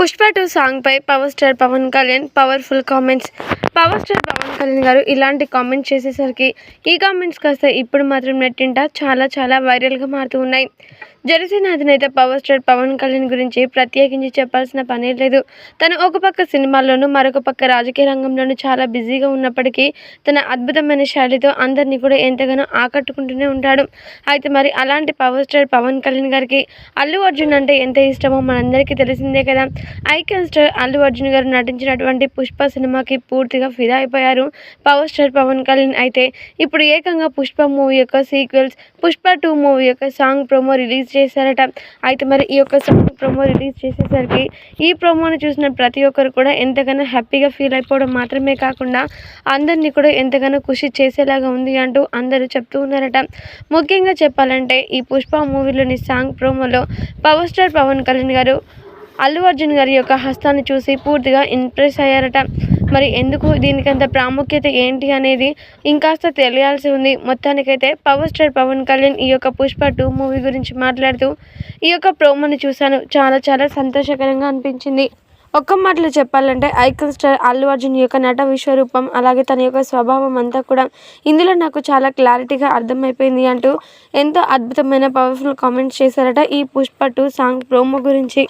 Pushpa two సాంగ్పై power star Pawan Kalyan powerful comments. Power star Pawan Kalyan గారు ఇలాంటి comments చేసేసరికి ఈ కామెంట్స్ కాస్త ఇప్పుడు మాత్రం నెట్టింట చాలా చాలా వైరల్గా మారుతూ ఉన్నాయి. జనసేన అధినేత పవర్ స్టార్ పవన్ కళ్యాణ్ గురించి ప్రత్యేకించి చెప్పాల్సిన పనే లేదు. తను ఒక పక్క సినిమాల్లోనూ మరొక పక్క రాజకీయ రంగంలోనూ చాలా బిజీగా ఉన్నప్పటికీ తన అద్భుతమైన శైలితో అందరినీ కూడా ఎంతగానో ఆకట్టుకుంటూనే ఉంటాడు. అయితే మరి అలాంటి పవర్ స్టార్ పవన్ కళ్యాణ్ గారికి అల్లు అర్జున్ అంటే ఎంత ఇష్టమో మనందరికీ తెలిసిందే కదా. ఐకాన్ స్టార్ అల్లు అర్జున్ గారు నటించినటువంటి పుష్ప సినిమాకి పూర్తిగా ఫిదా అయిపోయారు. పవర్ స్టార్ పవన్ కళ్యాణ్ అయితే ఇప్పుడు ఏకంగా పుష్ప మూవీ యొక్క సీక్వెల్స్ పుష్ప టూ మూవీ యొక్క సాంగ్ ప్రోమో రిలీజ్ చేశారట. అయితే మరి ఈ యొక్క సాంగ్ ప్రోమో రిలీజ్ చేసేసరికి ఈ ప్రోమోని చూసిన ప్రతి ఒక్కరు కూడా ఎంతగానో హ్యాపీగా ఫీల్ అయిపోవడం మాత్రమే కాకుండా అందరినీ కూడా ఎంతగానో ఖుషి చేసేలాగా ఉంది అంటూ అందరూ చెప్తూ ఉన్నారట. ముఖ్యంగా చెప్పాలంటే ఈ పుష్ప మూవీలోని సాంగ్ ప్రోమోలో పవర్ స్టార్ పవన్ కళ్యాణ్ గారు అల్లు అర్జున్ గారి యొక్క హస్తాన్ని చూసి పూర్తిగా ఇంప్రెస్ అయ్యారట. మరి ఎందుకు దీనికంత ప్రాముఖ్యత ఏంటి అనేది ఇంకాస్త తెలియాల్సి ఉంది. మొత్తానికైతే పవర్ స్టార్ పవన్ కళ్యాణ్ ఈ యొక్క పుష్ప టూ మూవీ గురించి మాట్లాడుతూ ఈ యొక్క ప్రోమోని చూశాను. చాలా చాలా సంతోషకరంగా అనిపించింది. ఒక్క మాటలో చెప్పాలంటే ఐకన్ స్టార్ అల్లు అర్జున్ యొక్క నట విశ్వరూపం అలాగే తన యొక్క స్వభావం అంతా కూడా ఇందులో నాకు చాలా క్లారిటీగా అర్థమైపోయింది అంటూ ఎంతో అద్భుతమైన పవర్ఫుల్ కామెంట్స్ చేశారట ఈ పుష్ప టూ సాంగ్ ప్రోమో గురించి.